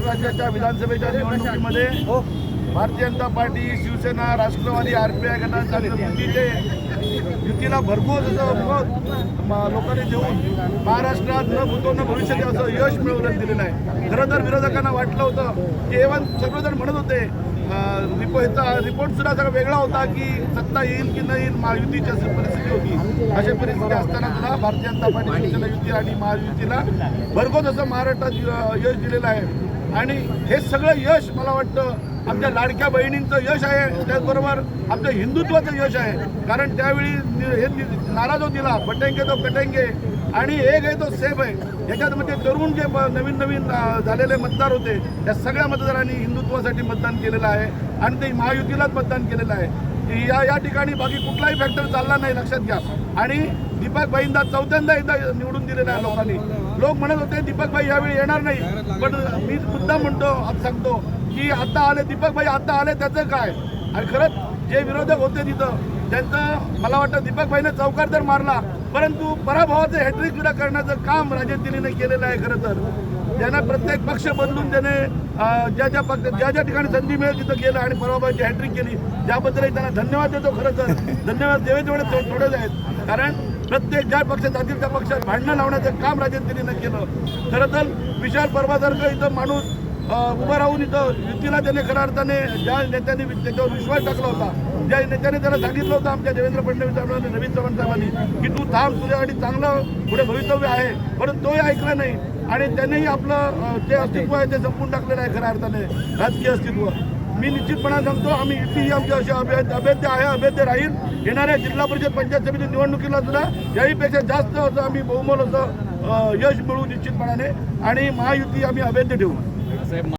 महाराष्ट्र राज्याच्या विधानसभेच्या निवडणुकीमध्ये भारतीय जनता पार्टी शिवसेना राष्ट्रवादी आरपीआय गटाच्या युतीचे युतीला भरपूर मत लोकांनी देऊन महाराष्ट्रात न भूतो भविष्यात असं यश मिळवून दिलेलं आहे. खरं तर विरोधकांना वाटलं होतं की एवन सगळेजण म्हणत होते रिपोर्ट रिपोर्ट सुद्धा सगळा वेगळा होता की सत्ता येईल की नाही येईल महायुतीची अशी परिस्थिती होती. अशी परिस्थिती असताना सुद्धा भारतीय जनता पार्टी शिवसेना युती आणि महायुतीला भरघोस असं महाराष्ट्रात यश दिलेलं आहे. आणि हे सगळं यश मला वाटतं आमच्या लाडक्या बहिणींचं यश आहे. त्याचबरोबर आमच्या हिंदुत्वाचं यश आहे. कारण त्यावेळी हे नाराज नारा जो दिला बटेंगे तो कटेंगे. आणि एक आहे तो सेफ आहे. याच्यामध्ये म्हणजे तरुण जे नवीन नवीन झालेले मतदार होते त्या सगळ्या मतदारांनी हिंदुत्वासाठी मतदान केलेलं आहे. आणि ते महायुतीलाच मतदान केलेलं आहे. या या ठिकाणी बाकी कुठलाही फॅक्टर चालला नाही लक्षात घ्या. आणि दीपक भाईंदा चौथ्यांदा एकदा निवडून दिलेलं आहे लोकांनी. लोक म्हणत होते दीपक भाई यावेळी येणार नाही. पण मी मुद्दा म्हणतो सांगतो की आता आले दीपक भाई आता आले त्याचं काय? आणि खरंच जे विरोधक होते तिथं त्यांचं मला वाटतं दीपक भाईने चौकार तर मारला परंतु पराभवाचं हॅट्रिक सुद्धा करण्याचं काम राजन दिलीने केलेलं आहे खरं तर. त्यांना प्रत्येक पक्ष बदलून त्याने ज्या ज्या पक्ष ज्या ज्या ठिकाणी संधी मिळेल तिथं गेलं आणि पराभवाची हॅट्रिक केली. त्याबद्दलही त्यांना धन्यवाद देतो खरं तर. धन्यवाद देवे तेवढे थो- थोडेच आहेत. कारण प्रत्येक ज्या पक्ष जातील त्या पक्षात भांडणं लावण्याचं काम राजन दिलीनं केलं. खरं तर विशाल परवासारखं इथं माणूस उभं राहून इथं युतीला त्याने खऱ्या अर्थाने ज्या नेत्यांनी त्याच्यावर विश्वास टाकला होता ज्या नेत्याने त्याला सांगितलं होतं आमच्या देवेंद्र फडणवीस साहेबांनी नवीन चव्हाण साहेबांनी की तू थांब तुझ्यासाठी चांगलं पुढे भवितव्य आहे परंतु तोही ऐकला नाही. आणि त्यांनीही आपलं जे अस्तित्व आहे ते संपून टाकलेलं आहे खऱ्या अर्थाने राजकीय अस्तित्व. मी निश्चितपणे सांगतो आम्ही युती ही आमची अशी अभेद्य अभेद्य आहे अभेद्य राहील. येणाऱ्या जिल्हा परिषद पंचायत समिती निवडणुकीला सुद्धा याहीपेक्षा जास्त असं आम्ही बहुमोल असं यश मिळवू निश्चितपणाने. आणि महायुती आम्ही अभेद्य ठेवू. સાહેબ